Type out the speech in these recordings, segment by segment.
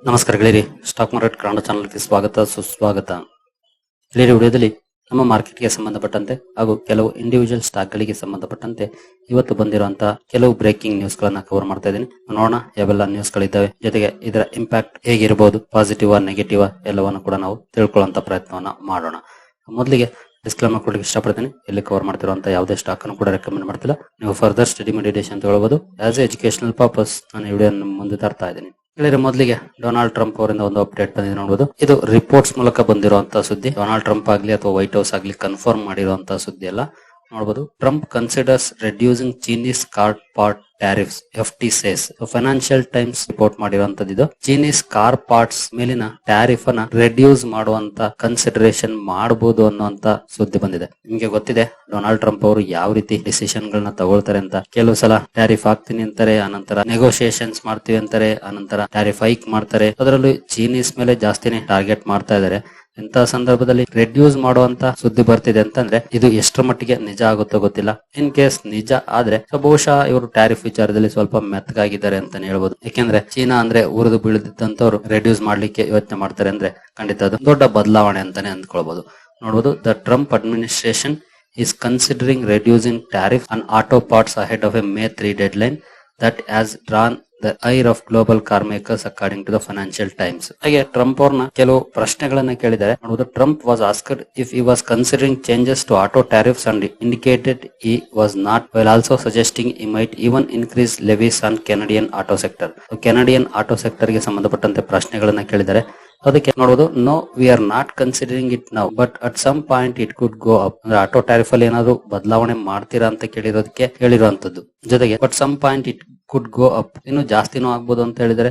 ನಮಸ್ಕಾರ ಗೆಳೆಯರಿ. Stock market Kannada ಚಾನಲ್ಗೆ ಸ್ವಾಗತ, ಸುಸ್ವಾಗತ. ಗೆಳೆಯರಿ, ವಿಡಿಯೋದಲ್ಲಿ ನಮ್ಮ ಮಾರ್ಕೆಟ್ಗೆ ಸಂಬಂಧಪಟ್ಟಂತೆ ಹಾಗೂ ಕೆಲವು ಇಂಡಿವಿಜುವಲ್ ಸ್ಟಾಕ್ಗಳಿಗೆ ಸಂಬಂಧಪಟ್ಟಂತೆ ಇವತ್ತು ಬಂದಿರುವಂತಹ ಕೆಲವು ಬ್ರೇಕಿಂಗ್ ನ್ಯೂಸ್ ಗಳನ್ನ ಕವರ್ ಮಾಡ್ತಾ ಇದ್ದೀನಿ. ನೋಡೋಣ, ಯಾವೆಲ್ಲ ನ್ಯೂಸ್ ಗಳಿದ್ದಾವೆ. ಜೊತೆಗೆ ಇದರ ಇಂಪ್ಯಾಕ್ಟ್ ಹೇಗಿರಬಹುದು ಪಾಸಿಟಿವ್ ನೆಗೆಟಿವ್ ಎಲ್ಲವನ್ನು ಕೂಡ ನಾವು ತಿಳ್ಕೊಳ್ಳುವಂತ ಪ್ರಯತ್ನವನ್ನ ಮಾಡೋಣ. ಮೊದಲಿಗೆ ಡಿಸ್ಕ್ಲೇಮರ್ ಕೊಡಲಿಕ್ಕೆ ಇಷ್ಟಪಡ್ತೀನಿ. ಇಲ್ಲಿ ಕವರ್ ಮಾಡ್ತಿರುವಂತ ಯಾವುದೇ ಸ್ಟಾಕ್ ಅನ್ನು ಕೂಡ ರೆಕಮೆಂಡ್ ಮಾಡ್ತಿಲ್ಲ. ನೀವು ಫರ್ದರ್ ಸ್ಟಡಿ ಮೆಡಿಟೇಷನ್ ತಗೊಳ್ಬಹುದು ಆಸ್ ಎಜುಕೇಶನಲ್ ಪರ್ಪಸ್ ನಾನು ವಿಡಿಯೋ ಮುಂದೆ ತರ್ತಾ ಇದ್ದೀನಿ. ಮೊದಲಿಗೆ ಡೊನಾಲ್ಡ್ ಟ್ರಂಪ್ ಅವರಿಂದ ಒಂದು ಅಪ್ಡೇಟ್ ಬಂದಿದೆ ನೋಡಬಹುದು ಇದು ರಿಪೋರ್ಟ್ಸ್ ಮೂಲಕ ಬಂದಿರುವಂತಹ ಸುದ್ದಿ. ಡೊನಾಲ್ಡ್ ಟ್ರಂಪ್ ಆಗಲಿ ಅಥವಾ ವೈಟ್ ಹೌಸ್ ಆಗ್ಲಿ ಕನ್ಫರ್ಮ್ ಮಾಡಿರುವಂತಹ ಸುದ್ದಿ ಅಲ್ಲ. ನೋಡಬಹುದು Trump considers reducing Chinese car part tariffs F T says Financial Times report ಮಾಡಿರುವಂತದ್ದು ಇದು ಚೀನೀಸ್ ಕಾರ್ ಪಾರ್ಟ್ಸ್ ಮೇಲಿನ ಟ್ಯಾರಿಫ್ ಅನ್ನ ರೆಡ್ಯೂಸ್ ಮಾಡುವಂತ ಕನ್ಸಿಡರೇಷನ್ ಮಾಡಬಹುದು ಅನ್ನುವಂತ ಸುದ್ದಿ ಬಂದಿದೆ. ನಿಮ್ಗೆ ಗೊತ್ತಿದೆ ಡೊನಾಲ್ಡ್ ಟ್ರಂಪ್ ಅವರು ಯಾವ ರೀತಿ ಡಿಸಿಷನ್ ಗಳನ್ನ ತಗೊಳ್ತಾರೆ ಅಂತ. ಕೆಲವು ಸಲ ಟ್ಯಾರಿಫ್ ಹಾಕ್ತೀನಿ ಅಂತಾರೆ, ಆನಂತರ ನೆಗೋಸಿಯೇಷನ್ಸ್ ಮಾಡ್ತೀವಿ ಅಂತಾರೆ, ಆನಂತರ ಟ್ಯಾರಿಫ್ ಹೈಕ್ ಮಾಡ್ತಾರೆ. ಅದರಲ್ಲೂ ಚೀನೀಸ್ ಮೇಲೆ ಜಾಸ್ತಿನೇ ಟಾರ್ಗೆಟ್ ಮಾಡ್ತಾ ಇದ್ದಾರೆ. ಇಂತಹ ಸಂದರ್ಭದಲ್ಲಿ ರೆಡ್ಯೂಸ್ ಮಾಡುವಂತ ಸುದ್ದಿ ಬರ್ತಿದೆ ಅಂತಂದ್ರೆ ಇದು ಎಷ್ಟರ ಮಟ್ಟಿಗೆ ನಿಜ ಆಗುತ್ತೋ ಗೊತ್ತಿಲ್ಲ. ಇನ್ ಕೇಸ್ ನಿಜ ಆದ್ರೆ ಬಹುಶಃ ಇವರು ಟ್ಯಾರಿಫ್ ವಿಚಾರದಲ್ಲಿ ಸ್ವಲ್ಪ ಮೆತ್ತಗಾಗಿದ್ದಾರೆ ಅಂತಾನೆ ಹೇಳ್ಬೋದು. ಯಾಕೆಂದ್ರೆ ಚೀನಾ ಅಂದ್ರೆ ಉರಿದು ಬೀಳದಿದ್ದಂತವ್ರು ರೆಡ್ಯೂಸ್ ಮಾಡ್ಲಿಕ್ಕೆ ಯೋಚನೆ ಮಾಡ್ತಾರೆ ಅಂದ್ರೆ ಖಂಡಿತ ಅದು ದೊಡ್ಡ ಬದಲಾವಣೆ ಅಂತಾನೆ ಅಂದ್ಕೊಳ್ಬಹುದು ನೋಡಬಹುದು the Trump administration is considering reducing tariff on auto parts ahead of a May 3 deadline that has drawn the ire of global car makers according to the Financial Times ಹಾಗೆ ಟ್ರಂಪ್ ಅವ್ರನ್ನ ಕೆಲವು ಪ್ರಶ್ನೆಗಳನ್ನ ಕೇಳಿದ್ದಾರೆ. ನೋಡುವುದು Trump was asked if he was considering changes to auto tariffs and indicated he was not well also suggesting he might even increase levies on Canadian auto sector Canadian auto ಸೆಕ್ಟರ್ಗೆ ಸಂಬಂಧಪಟ್ಟಂತೆ ಪ್ರಶ್ನೆಗಳನ್ನ ಕೇಳಿದ್ದಾರೆ. ಅದಕ್ಕೆ ನೋಡುದು no we are not considering it now but at some point it could go up ಅಂದ್ರೆ auto tariff ಅಲ್ಲಿ ಏನಾದ್ರು ಬದಲಾವಣೆ ಮಾಡ್ತೀರಾ ಅಂತ ಕೇಳಿರೋದಕ್ಕೆ ಹೇಳಿರುವಂತದ್ದು ಜೊತೆಗೆ but some point it could go up ಇನ್ನು ಜಾಸ್ತಿನೂ ಆಗ್ಬೋದು ಅಂತ ಹೇಳಿದರೆ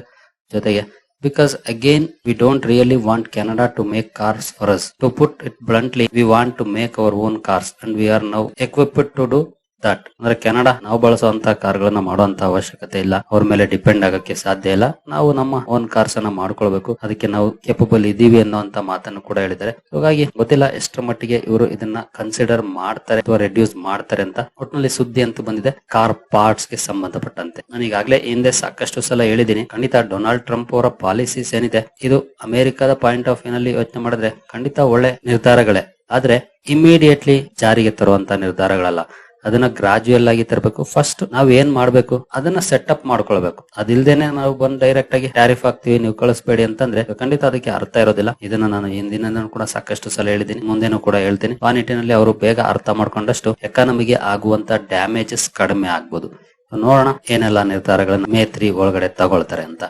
ಜೊತೆಗೆ because again we don't really want Canada to make cars for us to put it bluntly we want to make our own cars and we are now equipped to do that ಅಂದ್ರೆ Canada, ನಾವು ಬಳಸುವಂತ ಕಾರ್ಗಳನ್ನ ಮಾಡುವಂತ ಅವಶ್ಯಕತೆ ಇಲ್ಲ. ಅವ್ರ ಮೇಲೆ depend ಆಗಕ್ಕೆ ಸಾಧ್ಯ ಇಲ್ಲ. ನಾವು ನಮ್ಮ ಓನ್ ಕಾರ್ಸ್ ಅನ್ನ ಮಾಡ್ಕೊಳ್ಬೇಕು. ಅದಕ್ಕೆ ನಾವು ಕೆಪಬಲ್ ಇದೀವಿ ಅನ್ನುವಂತ ಮಾತನ್ನು ಕೂಡ ಹೇಳಿದ್ದಾರೆ. ಹಾಗಾಗಿ ಗೊತ್ತಿಲ್ಲ ಎಷ್ಟರ ಮಟ್ಟಿಗೆ ಇವರು ಇದನ್ನ ಕನ್ಸಿಡರ್ ಮಾಡ್ತಾರೆ ಅಥವಾ ರೆಡ್ಯೂಸ್ ಮಾಡ್ತಾರೆ ಅಂತ. ಒಟ್ಟಿನಲ್ಲಿ ಸುದ್ದಿ ಅಂತ ಬಂದಿದೆ. ಕಾರ್ ಪಾರ್ಟ್ಸ್ಗೆ ಸಂಬಂಧಪಟ್ಟಂತೆ. ನಾನು ಈಗಾಗಲೇ ಹಿಂದೆ ಸಾಕಷ್ಟು ಸಲ ಹೇಳಿದ್ದೀನಿ. ಖಂಡಿತ ಡೊನಾಲ್ಡ್ ಟ್ರಂಪ್ ಅವರ ಪಾಲಿಸೀಸ್ ಏನಿದೆ, ಇದು ಅಮೆರಿಕದ ಪಾಯಿಂಟ್ ಆಫ್ ವ್ಯೂ ನಲ್ಲಿ ಯೋಚನೆ ಮಾಡಿದ್ರೆ ಖಂಡಿತ ಒಳ್ಳೆ ನಿರ್ಧಾರಗಳೇ. ಆದ್ರೆ ಇಮಿಡಿಯೇಟ್ಲಿ ಜಾರಿಗೆ ತರುವಂತ ನಿರ್ಧಾರಗಳಲ್ಲ. ಅದನ್ನ ಗ್ರಾಜುಯಲ್ ಆಗಿ ತರಬೇಕು. ಫಸ್ಟ್ ನಾವ್ ಏನ್ ಮಾಡ್ಬೇಕು? ಅದನ್ನ ಸೆಟಪ್ ಮಾಡ್ಕೊಳ್ಬೇಕು. ಅದಿಲ್ದೇನೆ ನಾವು ಬಂದ್ ಡೈರೆಕ್ಟ್ ಆಗಿ ಟ್ಯಾರಿಫ್ ಹಾಕ್ತಿವಿ, ನೀವು ಕಳಿಸ್ಬೇಡಿ ಅಂತಂದ್ರೆ ಖಂಡಿತ ಅದಕ್ಕೆ ಅರ್ಥ ಇರೋದಿಲ್ಲ. ಇದನ್ನ ನಾನು ಹಿಂದಿನ ಕೂಡ ಸಾಕಷ್ಟು ಸಲ ಹೇಳಿದ್ದೀನಿ, ಮುಂದೆನೂ ಕೂಡ ಹೇಳ್ತೀನಿ. ಆ ನಿಟ್ಟಿನಲ್ಲಿ ಅವರು ಬೇಗ ಅರ್ಥ ಮಾಡ್ಕೊಂಡಷ್ಟು ಎಕಾನಮಿಗೆ ಆಗುವಂತ ಡ್ಯಾಮೇಜಸ್ ಕಡಿಮೆ ಆಗ್ಬೋದು. ನೋಡೋಣ ಏನೆಲ್ಲ ನಿರ್ಧಾರಗಳನ್ನ ಮೇತ್ರಿ ಒಳಗಡೆ ತಗೊಳ್ತಾರೆ ಅಂತ.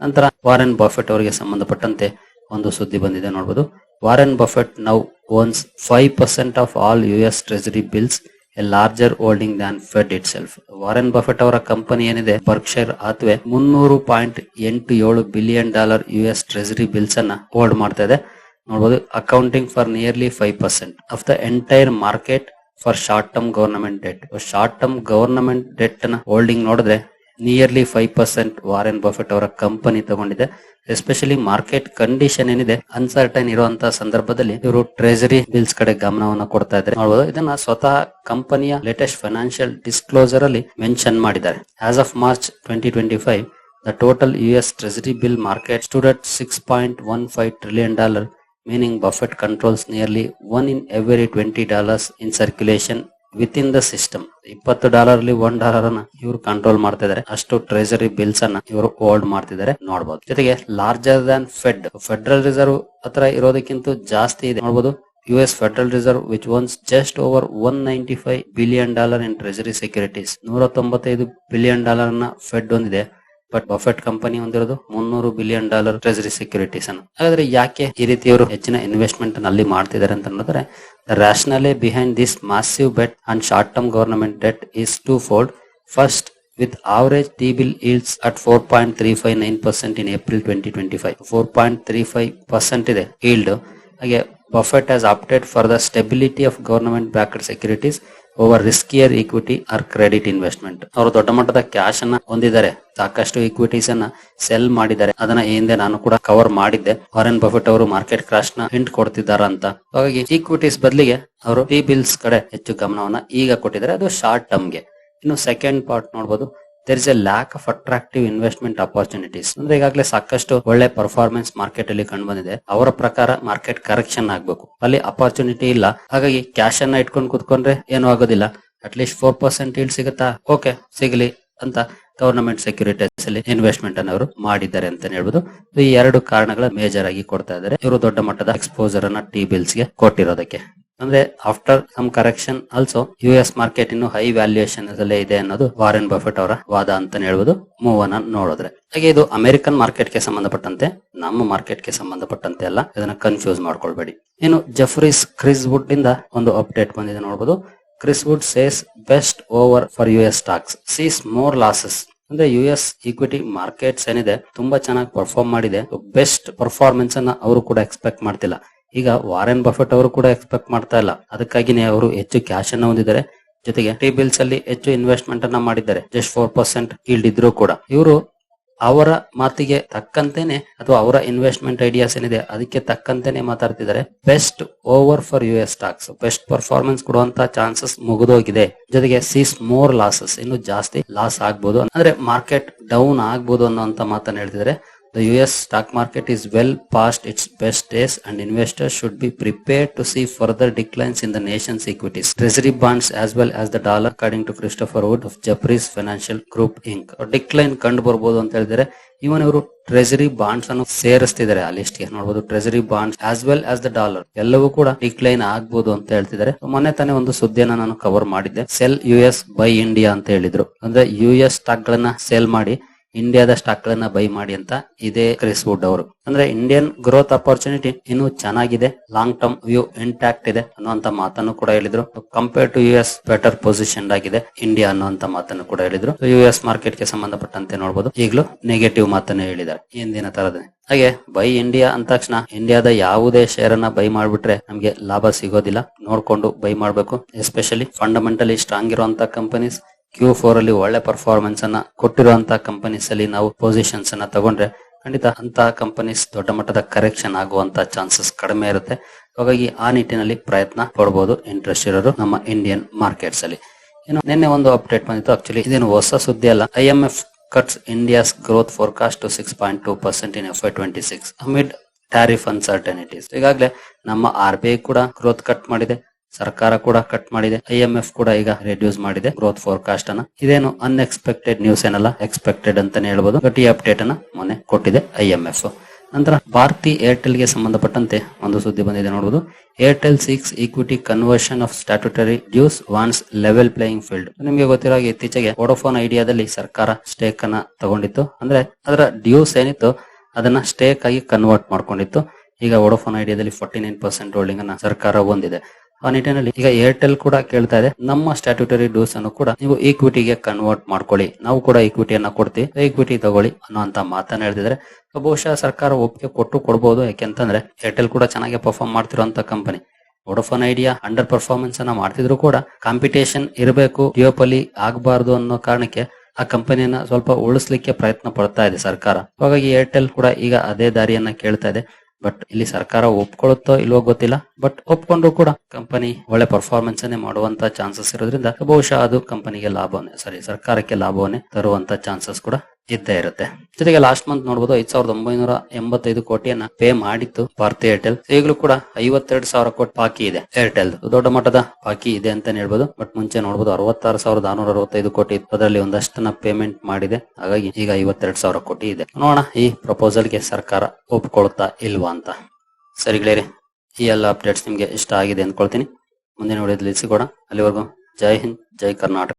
ನಂತರ ವಾರೆನ್ ಬಫೆಟ್ ಅವರಿಗೆ ಸಂಬಂಧಪಟ್ಟಂತೆ ಒಂದು ಸುದ್ದಿ ಬಂದಿದೆ ನೋಡಬಹುದು Warren Buffett now owns five percent of all U S treasury bills a larger holding than Fed itself Warren Buffett ಅವರ ಕಂಪನಿ ಏನಿದೆ? ಬರ್ಕ್ಷೈರ್ ಆತ್ವೆ ಮುನ್ನೂರು ಪಾಯಿಂಟ್ ಎಂಟು ಏಳು billion dollar U S treasury bills ಅನ್ನ ಹೋಲ್ಡ್ ಮಾಡ್ತಾ ಇದೆ. ನೋಡಬಹುದು accounting for nearly five percent of the entire market for short term government debt short term government debt ಅನ್ನ ಹೋಲ್ಡಿಂಗ್ ನೋಡಿದ್ರೆ nearly five percent Warren Buffett ಅವರ company ತಗೊಂಡಿದೆ. Especially market condition ಏನಿದೆ uncertain ಇರುವಂತಹ ಸಂದರ್ಭದಲ್ಲಿ ಇವರು ಟ್ರೆಜರಿ ಬಿಲ್ಸ್ ಕಡೆ ಗಮನವನ್ನು ಕೊಡ್ತಾ ಇದ್ದಾರೆ. ನೋಡಬಹುದು ಇದನ್ನ ಸ್ವತಃ ಕಂಪನಿಯ ಲೇಟೆಸ್ಟ್ ಫೈನಾನ್ಷಿಯಲ್ ಡಿಸ್ಕ್ಲೋಸರ್ ಅಲ್ಲಿ ಮೆನ್ಷನ್ ಮಾಡಿದ್ದಾರೆ. As of March twenty twenty five the total U S treasury bill market stood at six point one five trillion dollar meaning Buffett controls nearly one in every twenty dollars in circulation within the system ಇಪ್ಪತ್ತು dollar ಅಲ್ಲಿ one dollar ಅನ್ನ ಇವರು control ಮಾಡ್ತಾ ಇದಾರೆ ಅಷ್ಟು treasury bills ಅನ್ನ ಇವರು hold ಮಾಡ್ತಿದ್ದಾರೆ ನೋಡಬಹುದು ಜೊತೆಗೆ larger than Fed Federal Reserve ಹತ್ರ ಇರೋದಕ್ಕಿಂತ ಜಾಸ್ತಿ ಇದೆ. ನೋಡಬಹುದು U S Federal Reserve which owns just over one ninety five billion dollar in treasury securities ನೂರ ತೊಂಬತ್ತೈದು ಬಿಲಿಯನ್ ಡಾಲರ್ ಅನ್ನ ಫೆಡ್ ಹೊಂದಿದೆ ಬಟ್ ಬಫೆಟ್ ಕಂಪನಿ ಹೊಂದಿರೋದು ಮುನ್ನೂರು ಬಿಲಿಯನ್ ಡಾಲರ್ ಟ್ರೆಜರಿ ಸೆಕ್ಯೂರಿಟೀಸ್ ಅನ್ನು ಹಾಗಾದ್ರೆ ಯಾಕೆ ಈ ರೀತಿ ಇವರು ಹೆಚ್ಚಿನ ಇನ್ವೆಸ್ಟ್ಮೆಂಟ್ ಅಲ್ಲಿ ಮಾಡ್ತಿದ್ದಾರೆ ಅಂತ ನೋಡಿದ್ರೆ rationale behind this massive bet and short term government debt is twofold first with average T-bill yields at 4.359% in April 2025. 4.35% ಇದೆ yield. ಹಾಗೆ Buffett has appetite for the stability of government backed securities over riskier equity or credit investment ಅವರು ದೊಡ್ಡ ಮಟ್ಟದ cash ಅನ್ನ ಹೊಂದಿದ್ದಾರೆ. ಸಾಕಷ್ಟು equities ಅನ್ನ cell ಮಾಡಿದ್ದಾರೆ. ಅದನ್ನ ಈ ಹಿಂದೆ ನಾನು ಕೂಡ ಕವರ್ ಮಾಡಿದ್ದೆ. ವಾರೆನ್ ಬಫೆಟ್ ಅವರು ಮಾರ್ಕೆಟ್ ಕ್ರಾಶ್ನ ಹಿಂಟ್ ಕೊಡ್ತಿದ್ದಾರ ಅಂತ ಹಾಗಾಗಿ ಈಕ್ವಿಟೀಸ್ ಬದಲಿಗೆ ಅವರು ಟಿ ಬಿಲ್ಸ್ ಕಡೆ ಹೆಚ್ಚು ಗಮನವನ್ನ ಈಗ ಕೊಟ್ಟಿದ್ದಾರೆ. ಅದು ಶಾರ್ಟ್ ಟರ್ಮ್ಗೆ. ಇನ್ನು ಸೆಕೆಂಡ್ ಪಾರ್ಟ್ ನೋಡಬಹುದು there is a lack of attractive investment opportunities ಅಂದ್ರೆ ಈಗಾಗಲೇ ಸಾಕಷ್ಟು ಒಳ್ಳೆ ಪರ್ಫಾರ್ಮೆನ್ಸ್ ಮಾರ್ಕೆಟ್ ಅಲ್ಲಿ ಕಂಡು ಬಂದಿದೆ ಅವರ ಪ್ರಕಾರ ಮಾರ್ಕೆಟ್ ಕರೆಕ್ಷನ್ ಆಗ್ಬೇಕು. ಅಲ್ಲಿ ಅಪರ್ಚುನಿಟಿ ಇಲ್ಲ. ಹಾಗಾಗಿ ಕ್ಯಾಶ್ ಅನ್ನ ಇಟ್ಕೊಂಡು ಕುತ್ಕೊಂಡ್ರೆ ಏನು ಆಗೋದಿಲ್ಲ. ಅಟ್ಲೀಸ್ಟ್ ಫೋರ್ ಪರ್ಸೆಂಟ್ ಇಲ್ ಸಿಗುತ್ತಾ? ಓಕೆ ಸಿಗಲಿ ಅಂತ ಗವರ್ನಮೆಂಟ್ ಸೆಕ್ಯೂರಿಟೀಸ್ ಅಲ್ಲಿ ಇನ್ವೆಸ್ಟ್ಮೆಂಟ್ ಅನ್ನು ಅವರು ಮಾಡಿದ್ದಾರೆ ಅಂತ ಹೇಳ್ಬೋದು. ಈ ಎರಡು ಕಾರಣಗಳ ಮೇಜರ್ ಆಗಿ ಕೊಡ್ತಾ ಇದ್ದಾರೆ. ಇವರು ದೊಡ್ಡ ಮಟ್ಟದ ಎಕ್ಸ್ಪೋಸರ್ ಅನ್ನ ಟಿ ಬಿಲ್ಸ್ಗೆ ಕೊಟ್ಟಿರೋದಕ್ಕೆ. ಅಂದ್ರೆ after some correction also U S market ಇನ್ನು ಹೈ ವ್ಯಾಲ್ಯೂಯೇಷನ್ ಅಲ್ಲೇ ಇದೆ ಅನ್ನೋದು ವಾರೆನ್ ಬಫೆಟ್ ಅವರ ವಾದ ಅಂತ ಹೇಳ್ಬೋದು. ಮೂವ್ ಅನ್ನ ನೋಡಿದ್ರೆ. ಹಾಗೆ ಇದು ಅಮೆರಿಕನ್ ಮಾರ್ಕೆಟ್ಗೆ ಸಂಬಂಧಪಟ್ಟಂತೆ, ನಮ್ಮ ಮಾರ್ಕೆಟ್ಗೆ ಸಂಬಂಧಪಟ್ಟಂತೆ ಅಲ್ಲ, ಇದನ್ನ ಕನ್ಫ್ಯೂಸ್ ಮಾಡ್ಕೊಳ್ಬೇಡಿ. ಇನ್ನು ಜಫ್ರೀಸ್ ಕ್ರಿಸ್ ವುಡ್ ಇಂದ ಒಂದು ಅಪ್ಡೇಟ್ ಬಂದಿದೆ ನೋಡಬಹುದು Chris Wood says best over for U S stocks sees more losses ಅಂದ್ರೆ ಯು ಎಸ್ ಈಕ್ವಿಟಿ ಮಾರ್ಕೆಟ್ಸ್ ಏನಿದೆ, ತುಂಬಾ ಚೆನ್ನಾಗಿ ಪರ್ಫಾರ್ಮ್ ಮಾಡಿದೆ. ಬೆಸ್ಟ್ ಪರ್ಫಾರ್ಮೆನ್ಸ್ ಅನ್ನ ಅವರು ಕೂಡ ಎಕ್ಸ್ಪೆಕ್ಟ್ ಮಾಡ್ತಿಲ್ಲ. ಈಗ ವಾರೆನ್ ಬಫೆಟ್ ಅವರು ಕೂಡ ಎಕ್ಸ್ಪೆಕ್ಟ್ ಮಾಡ್ತಾ ಇಲ್ಲ. ಅದಕ್ಕಾಗಿನೇ ಅವರು ಹೆಚ್ಚು ಕ್ಯಾಶ್ ಅನ್ನು ಹೊಂದಿದ್ದಾರೆ. ಜೊತೆಗೆ ಟಿ ಬಿಲ್ಸ್ ಅಲ್ಲಿ ಹೆಚ್ಚು ಇನ್ವೆಸ್ಟ್ಮೆಂಟ್ ಅನ್ನ ಮಾಡಿದ್ದಾರೆ. ಜಸ್ಟ್ ಫೋರ್ ಪರ್ಸೆಂಟ್ ಈಲ್ಡ್ ಇದ್ರು ಕೂಡ. ಇವರು ಅವರ ಮಾತಿಗೆ ತಕ್ಕಂತೆನೆ ಅಥವಾ ಅವರ ಇನ್ವೆಸ್ಟ್ಮೆಂಟ್ ಐಡಿಯಾಸ್ ಏನಿದೆ ಅದಕ್ಕೆ ತಕ್ಕಂತೆನೆ ಮಾತಾಡ್ತಿದ್ದಾರೆ. Best over for U S stocks best performance ಕೊಡುವಂತ ಚಾನ್ಸಸ್ ಮುಗಿದೋಗಿದೆ. ಜೊತೆಗೆ ಸೀಸ್ ಮೋರ್ ಲಾಸಸ್ ಇನ್ನು ಜಾಸ್ತಿ ಲಾಸ್ ಆಗ್ಬಹುದು ಅಂದ್ರೆ ಮಾರ್ಕೆಟ್ ಡೌನ್ ಆಗ್ಬಹುದು ಅನ್ನೋ ಮಾತನ್ನ ಹೇಳ್ತಿದ್ದಾರೆ. The US stock market is well past its best days and investors should be prepared to see further declines in the nation's equities, treasury bonds as well as the dollar according to Christopher Wood of Jefferies Financial Group Inc. Decline ಕಂಡು ಬರ್ಬೋದು ಅಂತ ಹೇಳಿದ್ರೆ ಇವನ್ ಇವರು treasury bonds ಅನ್ನು ಸೇರಿಸ್ತಿದ್ದಾರೆ ಆ ಲಿಸ್ಟ್ಗೆ ನೋಡಬಹುದು treasury bonds as well as the dollar ಎಲ್ಲವೂ ಕೂಡ ಡಿಕ್ಲೈನ್ ಆಗ್ಬಹುದು ಅಂತ ಹೇಳ್ತಿದ್ದಾರೆ ಮೊನ್ನೆ ತಾನೇ ಒಂದು ಸುದ್ದಿಯನ್ನ ನಾನು ಕವರ್ ಮಾಡಿದ್ದೆ sell U S buy India ಅಂತ ಹೇಳಿದ್ರು ಅಂದ್ರೆ ಯು ಎಸ್ ಸ್ಟಾಕ್ ಗಳನ್ನ ಸೇಲ್ ಮಾಡಿ ಇಂಡಿಯಾದ ಸ್ಟಾಕ್ ಗಳನ್ನ ಬೈ ಮಾಡಿ ಅಂತ ಇದೇ ಕ್ರಿಸ್ ವುಡ್ ಅವರು. ಅಂದ್ರೆ ಇಂಡಿಯನ್ ಗ್ರೋತ್ ಅಪರ್ಚುನಿಟಿ ಇನ್ನು ಚೆನ್ನಾಗಿದೆ ಲಾಂಗ್ ಟರ್ಮ್ ವ್ಯೂ ಇಂಟ್ಯಾಕ್ಟ್ ಇದೆ ಅನ್ನುವಂತ ಮಾತನ್ನು ಕೂಡ ಹೇಳಿದ್ರು. Compare to U S better position ಆಗಿದೆ ಇಂಡಿಯಾ ಅನ್ನುವಂತ ಮಾತನ್ನು ಕೂಡ ಹೇಳಿದ್ರು. ಯು ಎಸ್ ಮಾರ್ಕೆಟ್ಗೆ ಸಂಬಂಧಪಟ್ಟಂತೆ ನೋಡಬಹುದು ಈಗಲೂ ನೆಗೆಟಿವ್ ಮಾತನ್ನು ಹೇಳಿದ್ದಾರೆ. ಇಂದಿನ ತರದ? ಹಾಗೆ ಬೈ ಇಂಡಿಯಾ ಅಂದ ತಕ್ಷಣ ಇಂಡಿಯಾದ ಯಾವುದೇ ಶೇರ್ ಅನ್ನ ಬೈ ಮಾಡ್ಬಿಟ್ರೆ ನಮಗೆ ಲಾಭ ಸಿಗೋದಿಲ್ಲ. ನೋಡ್ಕೊಂಡು ಬೈ ಮಾಡ್ಬೇಕು. ಎಸ್ಪೆಷಲಿ ಫಂಡಮೆಂಟಲಿ ಸ್ಟ್ರಾಂಗ್ ಇರುವಂತ ಕಂಪನೀಸ್ ಕ್ಯೂ ಫೋರ್ ಅಲ್ಲಿ ಒಳ್ಳೆ ಪರ್ಫಾರ್ಮೆನ್ಸ್ ಅನ್ನ ಕೊಟ್ಟಿರುವಂತ ಕಂಪನೀಸ್ ಅಲ್ಲಿ ನಾವು ಪೊಸಿಷನ್ಸ್ ಅನ್ನ ತಗೊಂಡ್ರೆ ಖಂಡಿತ ಅಂತ ಕಂಪನೀಸ್ ದೊಡ್ಡ ಮಟ್ಟದ ಕರೆಕ್ಷನ್ ಆಗುವಂತ ಚಾನ್ಸಸ್ ಕಡಿಮೆ ಇರುತ್ತೆ. ಹಾಗಾಗಿ ಆ ನಿಟ್ಟಿನಲ್ಲಿ ಪ್ರಯತ್ನ ಪಡಬಹುದು ಇಂಟ್ರೆಸ್ಟ್ ಇರೋರು ನಮ್ಮ ಇಂಡಿಯನ್ ಮಾರ್ಕೆಟ್ಸ್ ಅಲ್ಲಿ. ಏನು ನಿನ್ನೆ ಒಂದು ಅಪ್ಡೇಟ್ ಬಂದಿತ್ತು. ಆಕ್ಚುಲಿ ಇದೇನು ಹೊಸ ಸುದ್ದಿ ಅಲ್ಲ. I M F cuts India's growth forecast to six point two percent in F Y twenty six amid tariff uncertainties ಈಗಾಗಲೇ ನಮ್ಮ R B I growth cut cut ಮಾಡಿದೆ. ಸರ್ಕಾರ ಕೂಡ ಕಟ್ ಮಾಡಿದೆ. ಐ ಎಂ ಎಫ್ ಕೂಡ ಈಗ ರೆಡ್ಯೂಸ್ ಮಾಡಿದೆ. Growth forecast ಅನ್ನ. ಇದೇನು ಅನ್ಎಕ್ಸ್ಪೆಕ್ಟೆಡ್ ನ್ಯೂಸ್ ಏನಲ್ಲ ಎಕ್ಸ್ಪೆಕ್ಟೆಡ್ ಅಂತಾನೆ ಹೇಳ್ಬೋದು. ಬಟ್ ಈ ಅಪ್ಡೇಟ್ ಅನ್ನ ಮೊನ್ನೆ ಕೊಟ್ಟಿದೆ ಐ ಎಂ ಎಫ್ ನಂತರ ಭಾರತಿ ಏರ್ಟೆಲ್ಗೆ ಸಂಬಂಧಪಟ್ಟಂತೆ ಒಂದು ಸುದ್ದಿ ಬಂದಿದೆ ನೋಡಬಹುದು Airtel seeks equity conversion of statutory dues wants level playing field ನಿಮಗೆ ಗೊತ್ತಿರೋ ಹಾಗೆ ಇತ್ತೀಚೆಗೆ ವೋಡೋಫೋನ್ ಐಡಿಯಾದಲ್ಲಿ ಸರ್ಕಾರ ಸ್ಟೇಕ್ ಅನ್ನ ತಗೊಂಡಿತ್ತು. ಅಂದ್ರೆ ಅದರ ಡ್ಯೂಸ್ ಏನಿತ್ತು, ಅದನ್ನ ಸ್ಟೇಕ್ ಆಗಿ ಕನ್ವರ್ಟ್ ಮಾಡ್ಕೊಂಡಿತ್ತು. ಈಗ ವೋಡೋಫೋನ್ ಐಡಿಯಾದಲ್ಲಿ ಫಾರ್ಟಿ ನೈನ್ ಪರ್ಸೆಂಟ್ ಹೋಲ್ಡಿಂಗ್ ಅನ್ನ ಸರ್ಕಾರ ಹೊಂದಿದೆ. ಆ ನಿಟ್ಟಿನಲ್ಲಿ ಈಗ ಏರ್ಟೆಲ್ ಕೂಡ ಕೇಳ್ತಾ ಇದೆ. ನಮ್ಮ ಸ್ಟ್ಯಾಟ್ಯೂಟರಿ ಡ್ಯೂಸ್ ಅನ್ನು ಕೂಡ ನೀವು ಈಕ್ವಿಟಿಗೆ ಕನ್ವರ್ಟ್ ಮಾಡ್ಕೊಳ್ಳಿ. ನಾವು ಕೂಡ ಈಕ್ವಿಟಿಯನ್ನ ಕೊಡ್ತೀವಿ. ಈಕ್ವಿಟಿ ತಗೊಳ್ಳಿ ಅನ್ನೋಂತ ಮಾತನ್ನ ಹೇಳ್ತಿದ್ರೆ ಬಹುಶಃ ಸರ್ಕಾರ ಒಪ್ಪಿಗೆ ಕೊಟ್ಟು ಕೊಡಬಹುದು ಯಾಕೆಂತಂದ್ರೆ ಏರ್ಟೆಲ್ ಕೂಡ ಚೆನ್ನಾಗಿ perform ಮಾಡ್ತಿರುವಂತ company Vodafone Idea under performance ಅನ್ನ ಮಾಡ್ತಿದ್ರು ಕೂಡ ಕಾಂಪಿಟೇಷನ್ ಇರಬೇಕು ಡಿಯೋಪಲಿ ಆಗಬಾರ್ದು ಅನ್ನೋ ಕಾರಣಕ್ಕೆ ಆ ಕಂಪನಿಯನ್ನ ಸ್ವಲ್ಪ ಉಳಿಸ್ಲಿಕ್ಕೆ ಪ್ರಯತ್ನ ಪಡ್ತಾ ಇದೆ ಸರ್ಕಾರ. ಹಾಗಾಗಿ ಏರ್ಟೆಲ್ ಕೂಡ ಈಗ ಅದೇ ದಾರಿಯನ್ನ ಕೇಳ್ತಾ ಇದೆ. ಬಟ್ ಇಲ್ಲಿ ಸರ್ಕಾರ ಒಪ್ಕೊಳ್ಳುತ್ತೋ ಇಲ್ವೋ ಗೊತ್ತಿಲ್ಲ. ಬಟ್ ಒಪ್ಕೊಂಡ್ರು ಕೂಡ ಕಂಪನಿ ಒಳ್ಳೆ ಪರ್ಫಾರ್ಮೆನ್ಸ್ ಅನ್ನೇ ಮಾಡುವಂತ ಚಾನ್ಸಸ್ ಇರೋದ್ರಿಂದ ಬಹುಶಃ ಅದು ಕಂಪನಿಗೆ ಲಾಭವನ್ನೇ ಸಾರಿ ಸರ್ಕಾರಕ್ಕೆ ಲಾಭವನ್ನೇ ತರುವಂತ ಚಾನ್ಸಸ್ ಕೂಡ ಇದ್ದೇ ಇರುತ್ತೆ. ಜೊತೆಗೆ ಲಾಸ್ಟ್ ಮಂತ್ ನೋಡಬಹುದು ಐದ್ ಸಾವಿರದ ಒಂಬೈನೂರ ಎಂಬತ್ತೈದು ಕೋಟಿಯನ್ನ ಪೇ ಮಾಡಿತ್ತು ಭಾರತಿ ಏರ್ಟೆಲ್ ಈಗಲೂ ಕೂಡ ಐವತ್ತೆರಡು ಸಾವಿರ ಕೋಟಿ ಬಾಕಿ ಇದೆ ಏರ್ಟೆಲ್ ದೊಡ್ಡ ಮಟ್ಟದ ಬಾಕಿ ಇದೆ ಅಂತ ಹೇಳ್ಬೋದು. ಬಟ್ ಮುಂಚೆ ನೋಡಬಹುದು ಅರವತ್ತಾರು ಸಾವಿರದ ಆರ್ನೂರ ಅರವತ್ತೈದು ಕೋಟಿ. ಅದರಲ್ಲಿ ಒಂದಷ್ಟನ್ನ ಪೇಮೆಂಟ್ ಮಾಡಿದೆ. ಹಾಗಾಗಿ ಈಗ ಐವತ್ತೆರಡು ಸಾವಿರ ಕೋಟಿ ಇದೆ. ನೋಡೋಣ ಈ ಪ್ರಪೋಸಲ್ಗೆ ಸರ್ಕಾರ ಒಪ್ಕೊಳ್ತಾ ಇಲ್ವಾ ಅಂತ. ಸರಿ ಗೆಳೆಯರಿ, ಈ ಎಲ್ಲ ಅಪ್ಡೇಟ್ಸ್ ನಿಮ್ಗೆ ಇಷ್ಟ ಆಗಿದೆ ಅಂದ್ಕೊಳ್ತೀನಿ. ಮುಂದಿನ ವಿಡಿಯೋದಲ್ಲಿ ಸಿಗೋಣ. ಅಲ್ಲಿವರೆಗೂ ಜೈ ಹಿಂದ್, ಜೈ ಕರ್ನಾಟಕ.